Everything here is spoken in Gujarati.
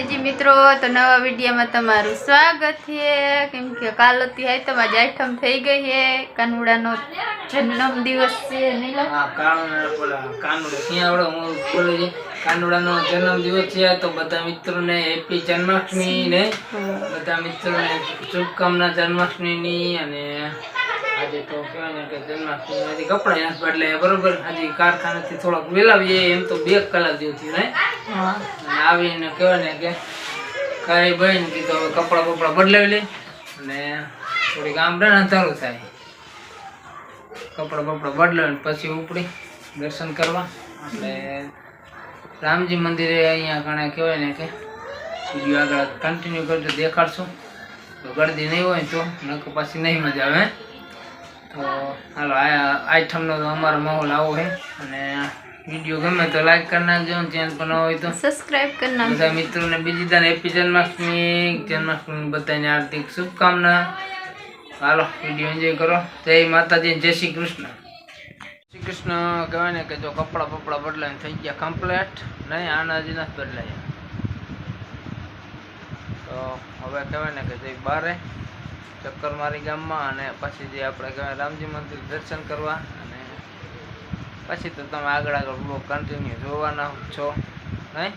માતાજી મિત્રો તો નવા વિડીયોમાં તમારું સ્વાગત છે. કેમ કે કાલ હતી હાય તો આજે આઠમ થઈ ગઈ છે. કાનુડાનો જન્મ દિવસ છું કાનુડાનો જન્મ દિવસ છે તો બધા મિત્રોને હેપી જન્માષ્ટમી ને બધા મિત્રોને શુભકામના જન્માષ્ટમીની અને આજે તો કહેવાય કે જન્માષ્ટમી હજી કપડાં નથી બદલાય બરોબર હજી કારખાનાથી થોડોક વેલાવીએ એમ તો બે કલાક જેવું થયું ને અને આવીને કહેવાય ને કે કાંઈ ને કીધું હવે કપડાં બપડા બદલાવી લે. અને થોડીક આમ રહે ચાલુ થાય. કપડાં બપડા બદલાવીને પછી ઉપડી દર્શન કરવા. એટલે રામજી મંદિરે અહીંયા ઘણા કહેવાય ને કે વીડિયો આગળ કન્ટિન્યુ કરજો દેખાડશું. તો ગળદી નહીં હોય તો નકર પછી નહીં મજા આવે તો હાલો આઈટમનો તો અમારો માહોલ આવો છે અને વીડિયો ગમે તો લાઈક કરી નાખજો ચેનલ પર ન હોય તો સબસ્ક્રાઇબ કરી નાખજો. બધા મિત્રોને બીજી દાન હેપી જન્માષ્ટમી જન્માષ્ટમી બધાને હાર્દિક શુભકામના. હાલો વીડિયો એન્જોય કરો. જય માતાજી જય શ્રી કૃષ્ણ. શ્રી કૃષ્ણ કહેવાય ને કે જો કપડાં બપડા બદલાઈને થઈ ગયા કમ્પ્લેટ નહીં આના નથી બદલાયા. તો હવે કહેવાય ને કે જય બારે. ચક્કર મારી ગામમાં અને પછી જે આપણે રામજી મંદિર દર્શન કરવા અને પછી તો તમે આગળ આગળ બ્લોગ કન્ટિન્યુ જોવાના છો, નહીં?